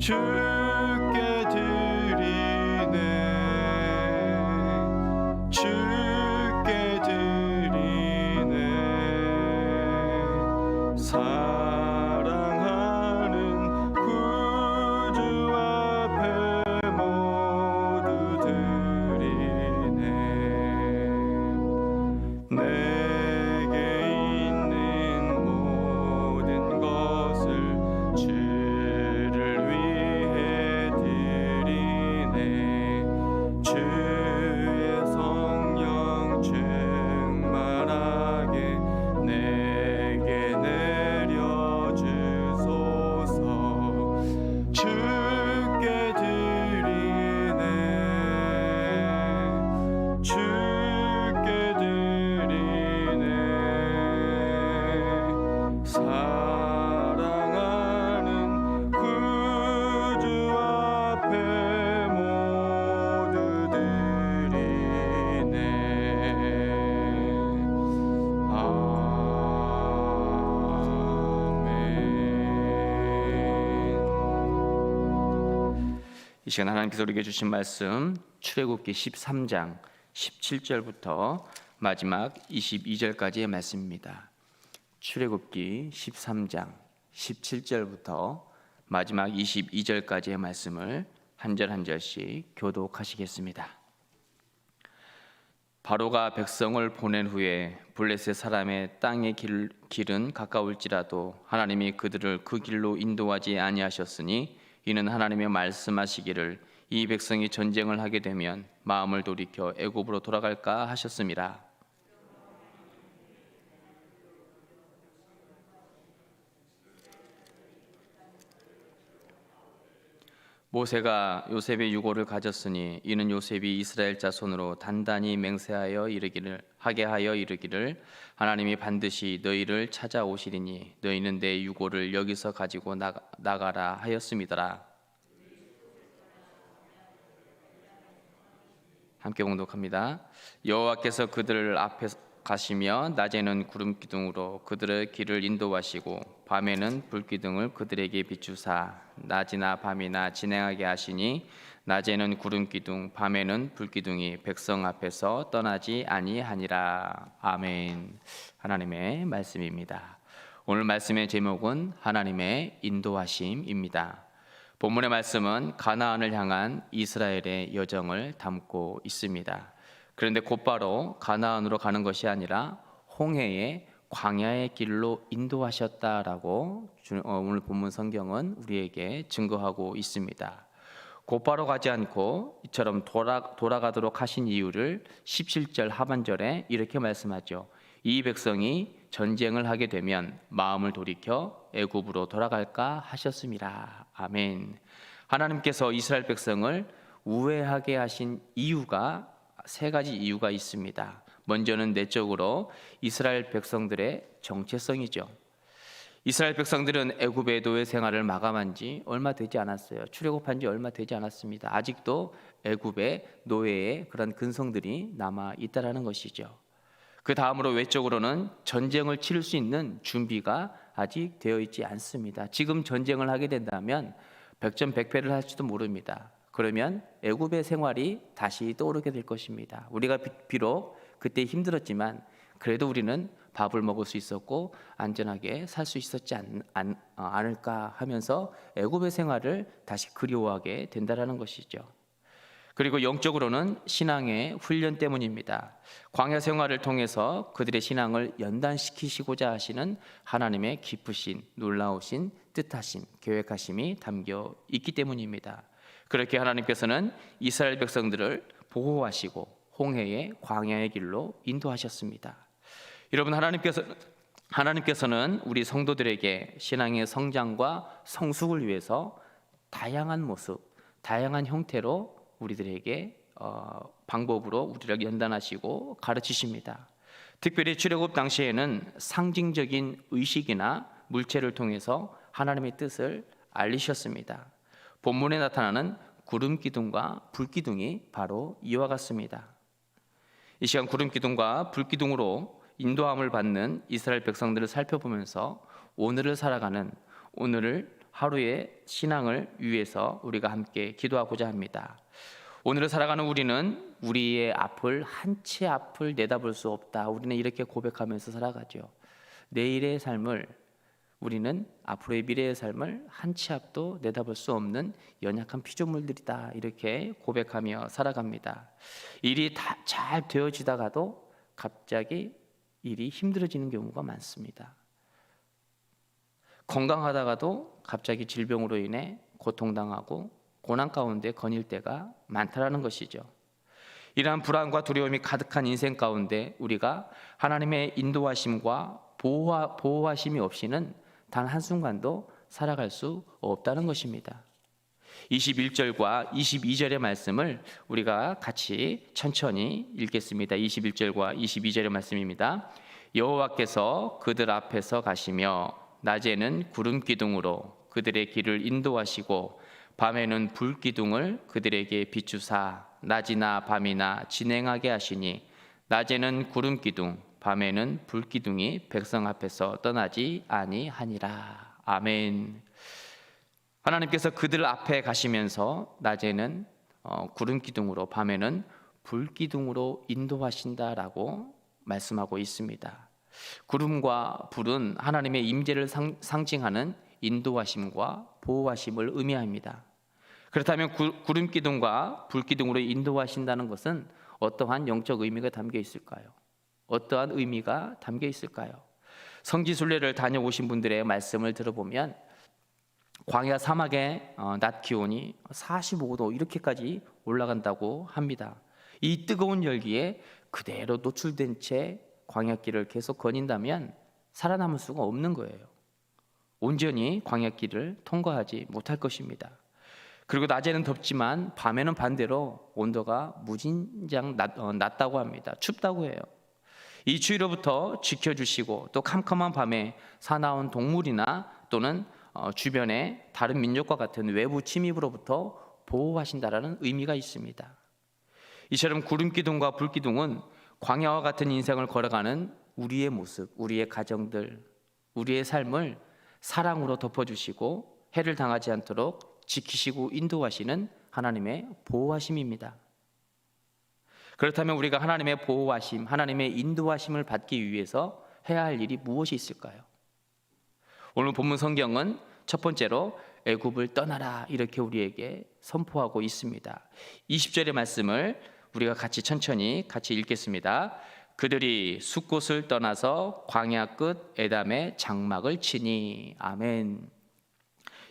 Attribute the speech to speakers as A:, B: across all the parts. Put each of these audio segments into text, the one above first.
A: 주 이 시간 하나님께서 우리에게 주신 말씀 출애굽기 13장 17절부터 마지막 22절까지의 말씀입니다. 출애굽기 13장 17절부터 마지막 22절까지의 말씀을 한 절 한 절씩 교독하시겠습니다. 바로가 백성을 보낸 후에 블레셋 사람의 땅의 길, 길은 가까울지라도 하나님이 그들을 그 길로 인도하지 아니하셨으니 이는 하나님의 말씀하시기를 이 백성이 전쟁을 하게 되면 마음을 돌이켜 애굽으로 돌아갈까 하셨습니다. 모세가 요셉의 유고를 가졌으니 이는 요셉이 이스라엘 자손으로 단단히 맹세하여 이르기를 하게 하여 이르기를 하나님이 반드시 너희를 찾아오시리니 너희는 내 유고를 여기서 가지고 나가, 나가라 하였음이더라. 함께 공독합니다. 여호와께서 그들을 앞에 가시며 낮에는 구름 기둥으로 그들의 길을 인도하시고 밤에는 불 기둥을 그들에게 비추사 낮이나 밤이나 진행하게 하시니 낮에는 구름 기둥 밤에는 불 기둥이 백성 앞에서 떠나지 아니하니라 아멘 하나님의 말씀입니다. 오늘 말씀의 제목은 하나님의 인도하심입니다. 본문의 말씀은 가나안을 향한 이스라엘의 여정을 담고 있습니다. 그런데 곧바로 가나안으로 가는 것이 아니라 홍해의 광야의 길로 인도하셨다라고 주- 어, 오늘 본문 성경은 우리에게 증거하고 있습니다. 곧바로 가지 않고 이처럼 돌아, 돌아가도록 하신 이유를 17절 하반절에 이렇게 말씀하죠. 이 백성이 전쟁을 하게 되면 마음을 돌이켜 애굽으로 돌아갈까 하셨습니다. 아멘. 하나님께서 이스라엘 백성을 우회하게 하신 이유가 세 가지 이유가 있습니다. 먼저는 내적으로 이스라엘 백성들의 정체성이죠. 이스라엘 백성들은 애굽의 노예 생활을 마감한 지 얼마 되지 않았어요. 출애굽한 지 얼마 되지 않았습니다. 아직도 애굽의 노예의 그런 근성들이 남아 있다라는 것이죠. 그 다음으로 외적으로는 전쟁을 치를 수 있는 준비가 아직 되어 있지 않습니다. 지금 전쟁을 하게 된다면 백전백패를 할지도 모릅니다. 그러면 애굽의 생활이 다시 떠오르게 될 것입니다. 우리가 비- 비록 그때 힘들었지만 그래도 우리는 밥을 먹을 수 있었고 안전하게 살 수 있었지 않, 않, 어, 않을까 하면서 애굽의 생활을 다시 그리워하게 된다라는 것이죠. 그리고 영적으로는 신앙의 훈련 때문입니다. 광야 생활을 통해서 그들의 신앙을 연단시키시고자 하시는 하나님의 깊으신 놀라우신 뜻하심, 계획하심이 담겨 있기 때문입니다. 그렇게 하나님께서는 이스라엘 백성들을 보호하시고 홍해의 광야의 길로 인도하셨습니다. 여러분 하나님께서 하나님께서는 우리 성도들에게 신앙의 성장과 성숙을 위해서 다양한 모습, 다양한 형태로 우리들에게 어, 방법으로 우리를 연단하시고 가르치십니다. 특별히 출애굽 당시에는 상징적인 의식이나 물체를 통해서 하나님의 뜻을 알리셨습니다. 본문에 나타나는 구름 기둥과 불 기둥이 바로 이와 같습니다. 이 시간 구름 기둥과 불 기둥으로 인도함을 받는 이스라엘 백성들을 살펴보면서 오늘을 살아가는 오늘을 하루의 신앙을 위해서 우리가 함께 기도하고자 합니다. 오늘을 살아가는 우리는 우리의 앞을 한 채 앞을 내다볼 수 없다. 우리는 이렇게 고백하면서 살아가죠. 내일의 삶을 우리는 앞으로의 미래의 삶을 한 치 앞도 내다볼 수 없는 연약한 피조물들이다. 이렇게 고백하며 살아갑니다. 일이 다 잘 되어지다가도 갑자기 일이 힘들어지는 경우가 많습니다. 건강하다가도 갑자기 질병으로 인해 고통당하고 고난 가운데 거닐 때가 많다라는 것이죠. 이러한 불안과 두려움이 가득한 인생 가운데 우리가 하나님의 인도하심과 보호하, 보호하심이 없이는 단 한순간도 살아갈 수 없다는 것입니다. 21절과 22절의 말씀을 우리가 같이 천천히 읽겠습니다. 21절과 22절의 말씀입니다. 여호와께서 그들 앞에서 가시며 낮에는 구름 기둥으로 그들의 길을 인도하시고 밤에는 불 기둥을 그들에게 비추사 낮이나 밤이나 진행하게 하시니 낮에는 구름 기둥 밤에는 불 기둥이 백성 앞에서 떠나지 아니하니라. 아멘. 하나님께서 그들 앞에 가시면서 낮에는 어, 구름 기둥으로 밤에는 불 기둥으로 인도하신다라고 말씀하고 있습니다. 구름과 불은 하나님의 임재를 상, 상징하는 인도하심과 보호하심을 의미합니다. 그렇다면 구, 구름 기둥과 불 기둥으로 인도하신다는 것은 어떠한 영적 의미가 담겨 있을까요? 어떠한 의미가 담겨 있을까요? 성지순례를 다녀오신 분들의 말씀을 들어보면 광야 사막의 어, 낮 기온이 45도 이렇게까지 올라간다고 합니다. 이 뜨거운 열기에 그대로 노출된 채 광야길을 계속 거닌다면 살아남을 수가 없는 거예요. 온전히 광야길을 통과하지 못할 것입니다. 그리고 낮에는 덥지만 밤에는 반대로 온도가 무진장 낮, 어, 낮다고 합니다. 춥다고 해요. 이 추위로부터 지켜주시고 또 캄캄한 밤에 사나운 동물이나 또는 어, 주변의 다른 민족과 같은 외부 침입으로부터 보호하신다라는 의미가 있습니다. 이처럼 구름 기둥과 불 기둥은 광야와 같은 인생을 걸어가는 우리의 모습, 우리의 가정들, 우리의 삶을 사랑으로 덮어주시고 해를 당하지 않도록 지키시고 인도하시는 하나님의 보호하심입니다. 그렇다면 우리가 하나님의 보호하심, 하나님의 인도하심을 받기 위해서 해야 할 일이 무엇이 있을까요? 오늘 본문 성경은 첫 번째로 애굽을 떠나라 이렇게 우리에게 선포하고 있습니다. 20절의 말씀을 우리가 같이 천천히 같이 읽겠습니다. 그들이 숲곳을 떠나서 광야 끝 에담의 장막을 치니 아멘.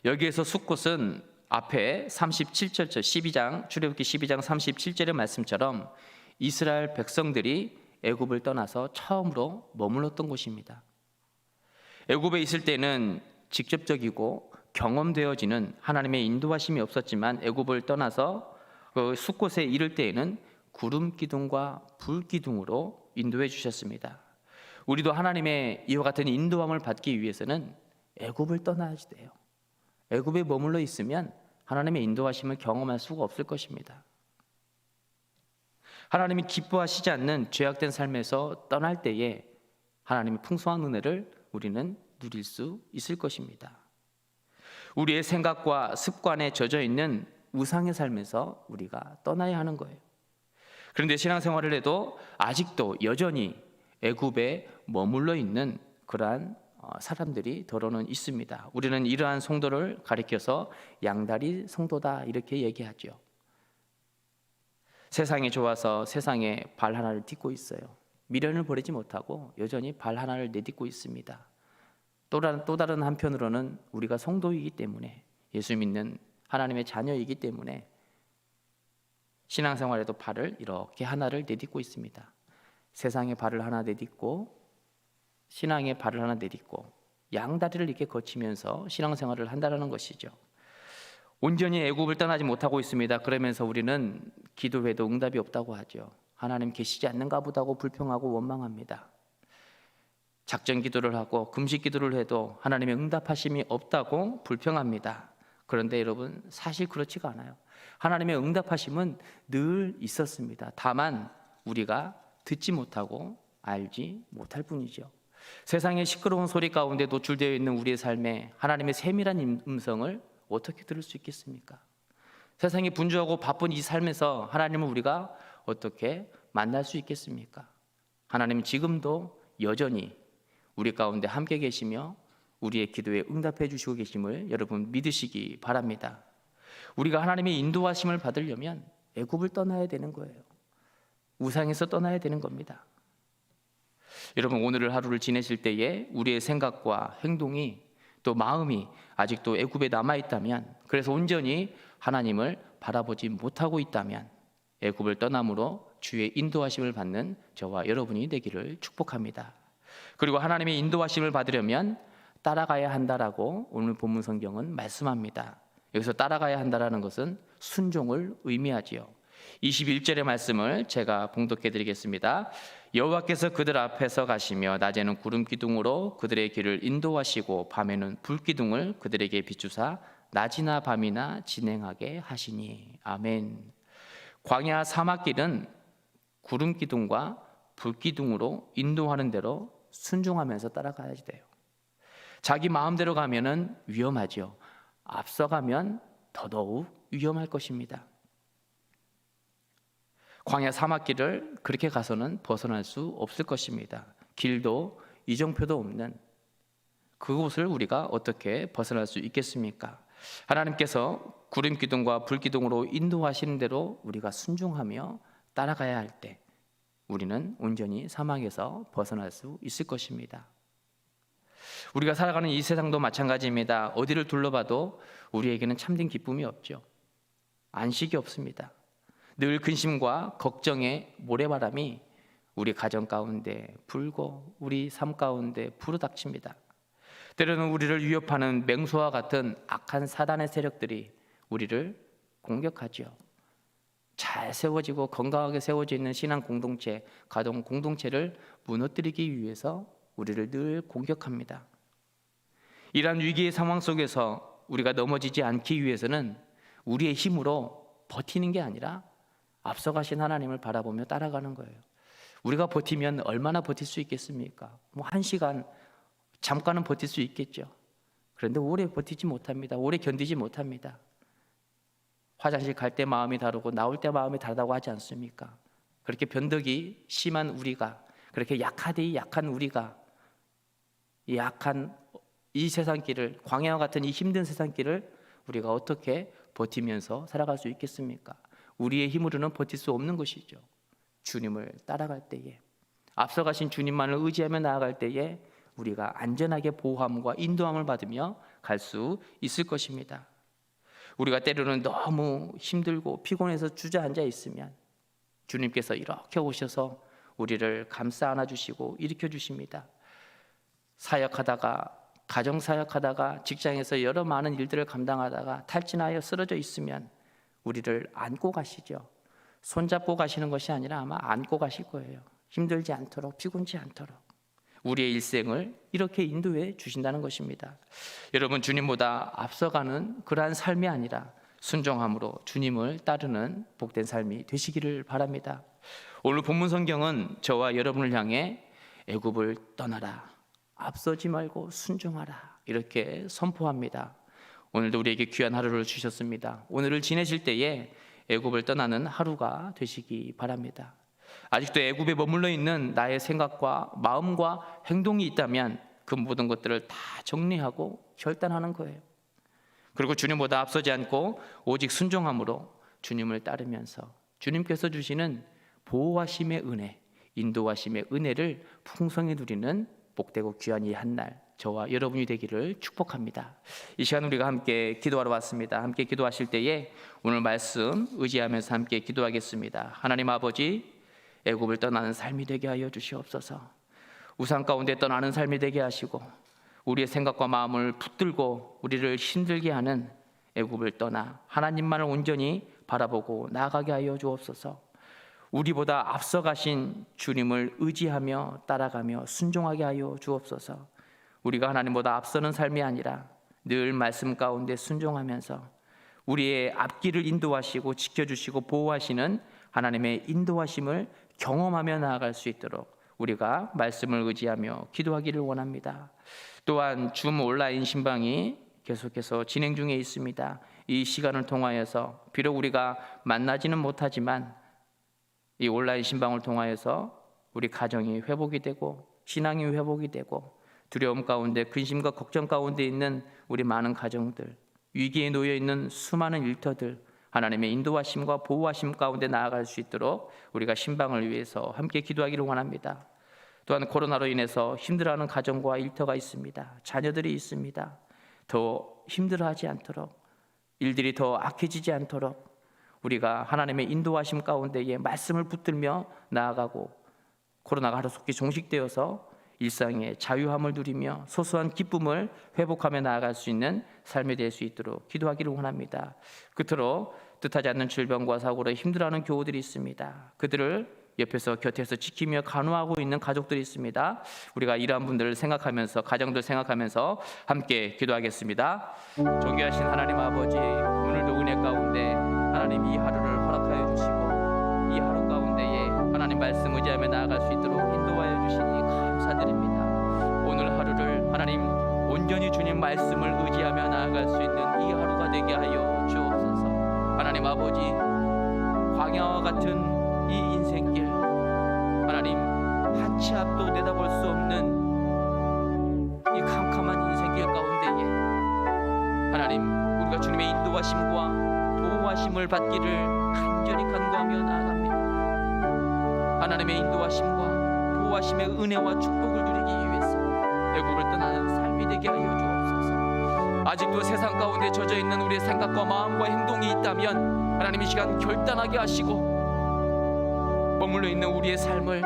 A: 여기에서 숲곳은 앞에 37절 12장 출애굽기 12장 37절의 말씀처럼 이스라엘 백성들이 애굽을 떠나서 처음으로 머물렀던 곳입니다. 애굽에 있을 때는 직접적이고 경험되어지는 하나님의 인도하심이 없었지만 애굽을 떠나서 그 숲곳에 이를 때에는 구름 기둥과 불 기둥으로 인도해 주셨습니다. 우리도 하나님의 이와 같은 인도함을 받기 위해서는 애굽을 떠나야 돼요. 애굽에 머물러 있으면 하나님의 인도하심을 경험할 수가 없을 것입니다. 하나님이 기뻐하시지 않는 죄악된 삶에서 떠날 때에 하나님의 풍성한 은혜를 우리는 누릴 수 있을 것입니다. 우리의 생각과 습관에 젖어 있는 우상의 삶에서 우리가 떠나야 하는 거예요. 그런데 신앙생활을 해도 아직도 여전히 애굽에 머물러 있는 그러한 어, 사람들이 더러는 있습니다. 우리는 이러한 성도를 가리켜서 양다리 성도다 이렇게 얘기하죠. 세상이 좋아서 세상에 발 하나를 딛고 있어요. 미련을 버리지 못하고 여전히 발 하나를 내딛고 있습니다. 또 다른, 또 다른 한편으로는 우리가 성도이기 때문에 예수 믿는 하나님의 자녀이기 때문에 신앙생활에도 발을 이렇게 하나를 내딛고 있습니다. 세상에 발을 하나 내딛고 신앙에 발을 하나 내딛고 양다리를 이렇게 거치면서 신앙생활을 한다는 것이죠. 온전히 애굽을 떠나지 못하고 있습니다. 그러면서 우리는 기도해도 응답이 없다고 하죠. 하나님 계시지 않는가 보다고 불평하고 원망합니다. 작전 기도를 하고 금식 기도를 해도 하나님의 응답하심이 없다고 불평합니다. 그런데 여러분 사실 그렇지가 않아요. 하나님의 응답하심은 늘 있었습니다. 다만 우리가 듣지 못하고 알지 못할 뿐이죠. 세상의 시끄러운 소리 가운데 노출되어 있는 우리의 삶에 하나님의 세밀한 음성을 어떻게 들을 수 있겠습니까? 세상이 분주하고 바쁜 이 삶에서 하나님을 우리가 어떻게 만날 수 있겠습니까? 하나님 지금도 여전히 우리 가운데 함께 계시며 우리의 기도에 응답해 주시고 계심을 여러분 믿으시기 바랍니다. 우리가 하나님의 인도하심을 받으려면 애굽을 떠나야 되는 거예요. 우상에서 떠나야 되는 겁니다. 여러분 오늘을 하루를 지내실 때에 우리의 생각과 행동이 또 마음이 아직도 애굽에 남아 있다면 그래서 온전히 하나님을 바라보지 못하고 있다면 애굽을 떠남으로 주의 인도하심을 받는 저와 여러분이 되기를 축복합니다. 그리고 하나님의 인도하심을 받으려면 따라가야 한다라고 오늘 본문 성경은 말씀합니다. 여기서 따라가야 한다라는 것은 순종을 의미하지요. 21절의 말씀을 제가 봉독해 드리겠습니다. 여호와께서 그들 앞에서 가시며 낮에는 구름 기둥으로 그들의 길을 인도하시고 밤에는 불 기둥을 그들에게 비추사 낮이나 밤이나 진행하게 하시니 아멘. 광야 사막 길은 구름 기둥과 불 기둥으로 인도하는 대로 순종하면서 따라가야 돼요. 자기 마음대로 가면은 위험하죠. 앞서가면 더더욱 위험할 것입니다. 광야 사막길을 그렇게 가서는 벗어날 수 없을 것입니다. 길도 이정표도 없는 그곳을 우리가 어떻게 벗어날 수 있겠습니까? 하나님께서 구름 기둥과 불 기둥으로 인도하시는 대로 우리가 순종하며 따라가야 할 때 우리는 온전히 사막에서 벗어날 수 있을 것입니다. 우리가 살아가는 이 세상도 마찬가지입니다. 어디를 둘러봐도 우리에게는 참된 기쁨이 없죠. 안식이 없습니다. 늘 근심과 걱정의 모래바람이 우리 가정 가운데 불고 우리 삶 가운데 불어닥칩니다. 때로는 우리를 위협하는 맹수와 같은 악한 사단의 세력들이 우리를 공격하지요. 잘 세워지고 건강하게 세워져 있는 신앙 공동체, 가정 공동체를 무너뜨리기 위해서 우리를 늘 공격합니다. 이러한 위기의 상황 속에서 우리가 넘어지지 않기 위해서는 우리의 힘으로 버티는 게 아니라 앞서가신 하나님을 바라보며 따라가는 거예요. 우리가 버티면 얼마나 버틸 수 있겠습니까? 뭐 한 시간 잠깐은 버틸 수 있겠죠. 그런데 오래 버티지 못합니다. 오래 견디지 못합니다. 화장실 갈 때 마음이 다르고 나올 때 마음이 다르다고 하지 않습니까? 그렇게 변덕이 심한 우리가 그렇게 약하디 약한 우리가 이 약한 이 세상 길을 광야와 같은 이 힘든 세상 길을 우리가 어떻게 버티면서 살아갈 수 있겠습니까? 우리의 힘으로는 버틸 수 없는 것이죠. 주님을 따라갈 때에 앞서가신 주님만을 의지하며 나아갈 때에 우리가 안전하게 보호함과 인도함을 받으며 갈 수 있을 것입니다. 우리가 때로는 너무 힘들고 피곤해서 주저앉아 있으면 주님께서 이렇게 오셔서 우리를 감싸 안아 주시고 일으켜 주십니다. 사역하다가 가정 사역하다가 직장에서 여러 많은 일들을 감당하다가 탈진하여 쓰러져 있으면 우리를 안고 가시죠. 손잡고 가시는 것이 아니라 아마 안고 가실 거예요. 힘들지 않도록 피곤지 않도록 우리의 일생을 이렇게 인도해 주신다는 것입니다. 여러분 주님보다 앞서가는 그러한 삶이 아니라 순종함으로 주님을 따르는 복된 삶이 되시기를 바랍니다. 오늘 본문 성경은 저와 여러분을 향해 애굽을 떠나라. 앞서지 말고 순종하라. 이렇게 선포합니다. 오늘도 우리에게 귀한 하루를 주셨습니다. 오늘을 지내실 때에 애굽을 떠나는 하루가 되시기 바랍니다. 아직도 애굽에 머물러 있는 나의 생각과 마음과 행동이 있다면 그 모든 것들을 다 정리하고 결단하는 거예요. 그리고 주님보다 앞서지 않고 오직 순종함으로 주님을 따르면서 주님께서 주시는 보호하심의 은혜, 인도하심의 은혜를 풍성히 누리는 복되고 귀한 이 한 날 저와 여러분이 되기를 축복합니다. 이 시간 우리가 함께 기도하러 왔습니다. 함께 기도하실 때에 오늘 말씀 의지하면서 함께 기도하겠습니다. 하나님 아버지 애굽을 떠나는 삶이 되게 하여 주시옵소서. 우상 가운데 떠나는 삶이 되게 하시고 우리의 생각과 마음을 붙들고 우리를 힘들게 하는 애굽을 떠나 하나님만을 온전히 바라보고 나아가게 하여 주옵소서. 우리보다 앞서가신 주님을 의지하며 따라가며 순종하게 하여 주옵소서. 우리가 하나님보다 앞서는 삶이 아니라 늘 말씀 가운데 순종하면서 우리의 앞길을 인도하시고 지켜주시고 보호하시는 하나님의 인도하심을 경험하며 나아갈 수 있도록 우리가 말씀을 의지하며 기도하기를 원합니다. 또한 줌 온라인 신방이 계속해서 진행 중에 있습니다. 이 시간을 통하여서 비록 우리가 만나지는 못하지만 이 온라인 신방을 통하여서 우리 가정이 회복이 되고 신앙이 회복이 되고 두려움 가운데 근심과 걱정 가운데 있는 우리 많은 가정들 위기에 놓여 있는 수많은 일터들 하나님의 인도하심과 보호하심 가운데 나아갈 수 있도록 우리가 신방을 위해서 함께 기도하기를 원합니다. 또한 코로나로 인해서 힘들어하는 가정과 일터가 있습니다. 자녀들이 있습니다. 더 힘들어하지 않도록 일들이 더 악해지지 않도록 우리가 하나님의 인도하심 가운데에 말씀을 붙들며 나아가고 코로나가 하루속히 종식되어서 일상의 자유함을 누리며 소소한 기쁨을 회복하며 나아갈 수 있는 삶이 될 수 있도록 기도하기를 원합니다. 끝으로 뜻하지 않는 질병과 사고로 힘들어하는 교우들이 있습니다. 그들을 옆에서 곁에서 지키며 간호하고 있는 가족들이 있습니다. 우리가 이러한 분들을 생각하면서 가정들 생각하면서 함께 기도하겠습니다. 존귀하신 하나님 아버지 오늘도 은혜 가운데 하나님 이 하루를 허락하여 주시고 이 하루 가운데에 하나님 말씀 의지하며 나아갈 수 있도록 온전히 주님 말씀을 의지하며 나아갈 수 있는 이 하루가 되게 하여 주옵소서. 하나님 아버지 광야와 같은 이 인생길 하나님 한치 앞도 내다볼 수 없는 이 캄캄한 인생길 가운데에 하나님 우리가 주님의 인도하심과 보호하심을 받기를 간절히 간구하며 나아갑니다. 하나님의 인도하심과 보호하심의 은혜와 축복을 누리기 아직도 세상 가운데 젖어 있는 우리의 생각과 마음과 행동이 있다면 하나님 이 시간 결단하게 하시고 머물러 있는 우리의 삶을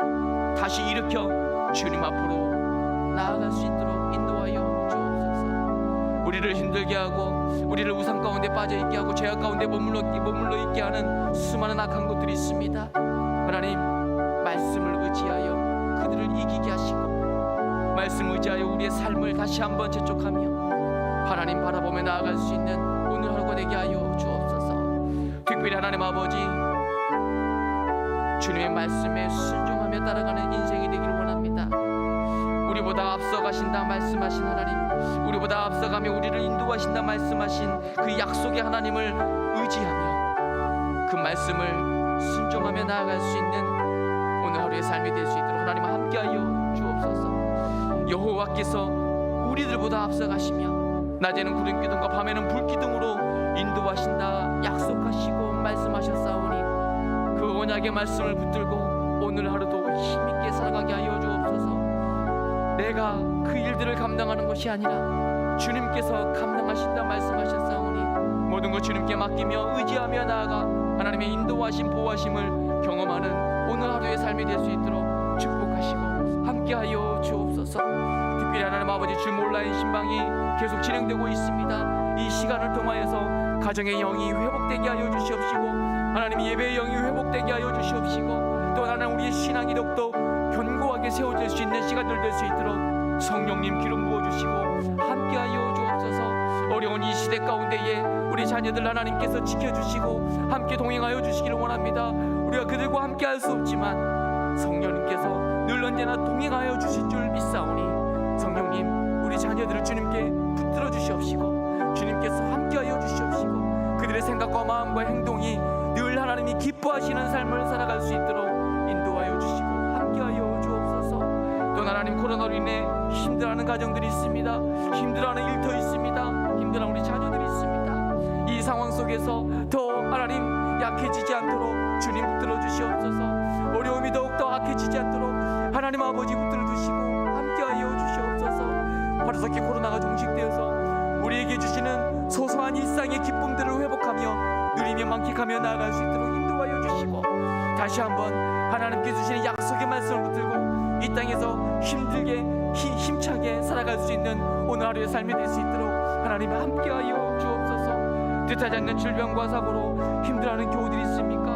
A: 다시 일으켜 주님 앞으로 나아갈 수 있도록 인도하여 주옵소서. 우리를 힘들게 하고 우리를 우상 가운데 빠져 있게 하고 죄악 가운데 머물러 머물러 있게 하는 수많은 악한 것들이 있습니다. 하나님 말씀을 의지하여 그들을 이기게 하시고 말씀 의지하여 우리의 삶을 다시 한번 재촉하며 하나님 바라보며 나아갈 수 있는 오늘 하루가 되게 하여 주옵소서. 특별히 하나님 아버지 주님의 말씀에 순종하며 따라가는 인생이 되기를 원합니다. 우리보다 앞서가신다 말씀하신 하나님, 우리보다 앞서가며 우리를 인도하신다 말씀하신 그 약속의 하나님을 의지하며 그 말씀을 순종하며 나아갈 수 있는 오늘 하루의 삶이 될 수 있도록 하나님 함께하여 주옵소서. 여호와께서 우리들보다 앞서가시며 낮에는 구름 기둥과 밤에는 불 기둥으로 인도하신다. 약속하시고 말씀하셨사오니 그 언약의 말씀을 붙들고 오늘 하루도 힘있게 살아가게 하여 주옵소서. 내가 그 일들을 감당하는 것이 아니라 주님께서 감당하신다 말씀하셨사오니 모든 것 주님께 맡기며 의지하며 나아가 하나님의 인도하심 보호하심을 경험하는 오늘 하루의 삶이 될 수 있도록 축복하시고 함께하여 주옵소서 특별히 하나님 아버지 주 온라인 신방이 계속 진행되고 있습니다. 이 시간을 통하여서 가정의 영이 회복되게 하여 주시옵시고 하나님 예배의 영이 회복되게 하여 주시옵시고 또 하나님 우리의 신앙이 더욱더 견고하게 세워질 수 있는 시간들 될 수 있도록 성령님 기름 부어주시고 함께하여 주옵소서. 어려운 이 시대 가운데에 우리 자녀들 하나님께서 지켜주시고 함께 동행하여 주시기를 원합니다. 우리가 그들과 함께 할 수 없지만 성령님께서 늘 언제나 동행하여 주실 줄 믿사오니 성령님 우리 자녀들을 주님께 붙들어 주시옵시고 주님께서 함께하여 주시옵시고 그들의 생각과 마음과 행동이 늘 하나님이 기뻐하시는 삶을 살아갈 수 있도록 인도하여 주시고 함께하여 주옵소서. 또 하나님 코로나로 인해 힘들어하는 가정들이 있습니다. 힘들어하는 일터 있습니다. 힘들어하는 우리 자녀들이 있습니다. 이 상황 속에서 더 하나님 약해지지 않도록 주님 붙들어 주시옵소서 만끽하며 나아갈 수 있도록 인도하여 주시고 다시 한번 하나님께 주시는 약속의 말씀을 붙들고 이 땅에서 힘들게 힘, 힘차게 살아갈 수 있는 오늘 하루의 삶이 될 수 있도록 하나님 함께하여 주옵소서 뜻하지 않는 질병과 사고로 힘들어하는 교우들이 있습니까?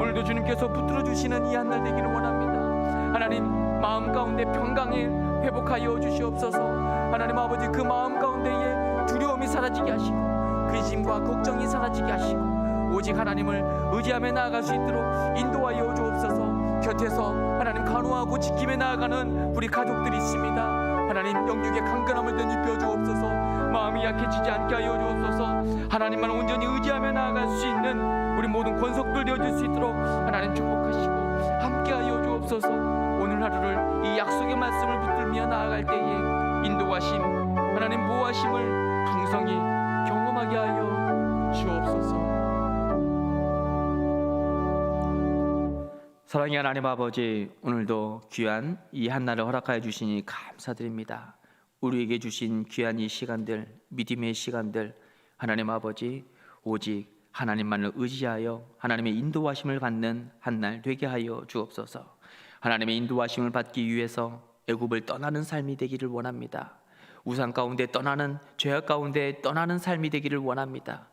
A: 오늘도 주님께서 붙들어 주시는 이 한 날 되기를 원합니다. 하나님 마음 가운데 평강을 회복하여 주시옵소서. 하나님 아버지 그 마음 가운데에 두려움이 사라지게 하시고 근심과 걱정이 사라지게 하시고 오직 하나님을 의지하며 나아갈 수 있도록 인도하여 주옵소서. 곁에서 하나님 간호하고 지키며 나아가는 우리 가족들이 있습니다. 하나님 영육의 강건함을 덧입혀 주옵소서. 마음이 약해지지 않게 하여 주옵소서. 하나님만 온전히 의지하며 나아갈 수 있는 우리 모든 권속들 되어질 수 있도록 하나님 축복하시고 함께하여 주옵소서. 오늘 하루를 이 약속의 말씀을 붙들며 나아갈 때에 인도하심, 하나님 보호하심을 풍성히 경험하게 하여 주옵소서. 사랑의 하나님 아버지, 오늘도 귀한 이 한날을 허락하여 주시니 감사드립니다. 우리에게 주신 귀한 이 시간들, 믿음의 시간들, 하나님 아버지, 오직 하나님만을 의지하여 하나님의 인도하심을 받는 한 날 되게 하여 주옵소서. 하나님의 인도하심을 받기 위해서 애굽을 떠나는 삶이 되기를 원합니다. 우상 가운데 떠나는 죄악 가운데 떠나는 삶이 되기를 원합니다.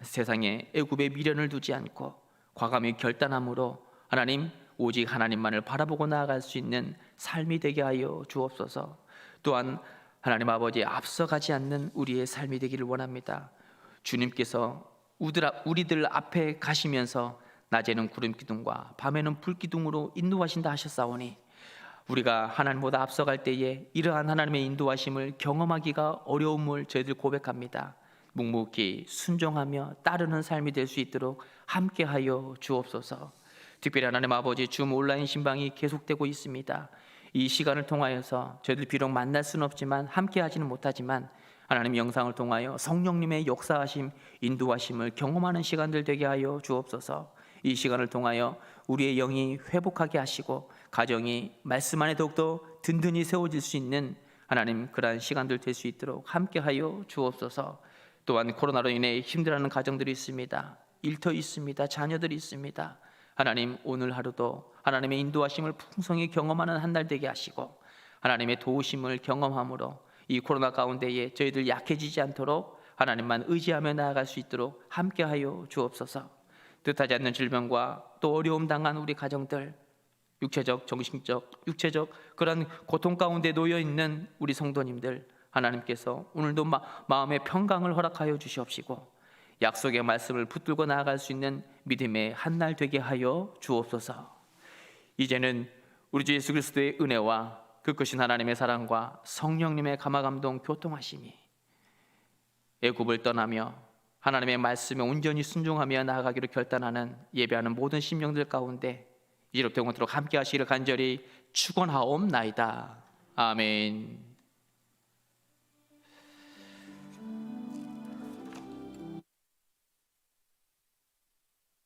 A: 세상에 애굽의 미련을 두지 않고 과감히 결단함으로 하나님 오직 하나님만을 바라보고 나아갈 수 있는 삶이 되게 하여 주옵소서. 또한 하나님 아버지 앞서가지 않는 우리의 삶이 되기를 원합니다. 주님께서 우리들 앞에 가시면서 낮에는 구름 기둥과 밤에는 불 기둥으로 인도하신다 하셨사오니 우리가 하나님보다 앞서갈 때에 이러한 하나님의 인도하심을 경험하기가 어려움을 저희들 고백합니다. 묵묵히 순종하며 따르는 삶이 될 수 있도록 함께하여 주옵소서. 특별히 하나님 아버지 줌 온라인 신방이 계속되고 있습니다. 이 시간을 통하여서 저희들 비록 만날 수는 없지만 함께 하지는 못하지만 하나님 영상을 통하여 성령님의 역사하심, 인도하심을 경험하는 시간들 되게 하여 주옵소서. 이 시간을 통하여 우리의 영이 회복하게 하시고 가정이 말씀 안에 더욱더 든든히 세워질 수 있는 하나님 그러한 시간들 될 수 있도록 함께하여 주옵소서. 또한 코로나로 인해 힘들어하는 가정들이 있습니다. 일터 있습니다. 자녀들이 있습니다. 하나님 오늘 하루도 하나님의 인도하심을 풍성히 경험하는 한날 되게 하시고 하나님의 도우심을 경험함으로 이 코로나 가운데에 저희들 약해지지 않도록 하나님만 의지하며 나아갈 수 있도록 함께하여 주옵소서. 뜻하지 않는 질병과 또 어려움 당한 우리 가정들 육체적, 정신적, 육체적 그런 고통 가운데 놓여 있는 우리 성도님들 하나님께서 오늘도 마, 마음의 평강을 허락하여 주시옵시고 약속의 말씀을 붙들고 나아갈 수 있는 믿음의 한날 되게 하여 주옵소서. 이제는 우리 주 예수 그리스도의 은혜와 그 크신 하나님의 사랑과 성령님의 감화감동 교통하심이 애굽을 떠나며 하나님의 말씀에 온전히 순종하며 나아가기로 결단하는 예배하는 모든 심령들 가운데 이롭되 영원토록 함께 하시기를 간절히 축원하옵나이다. 아멘.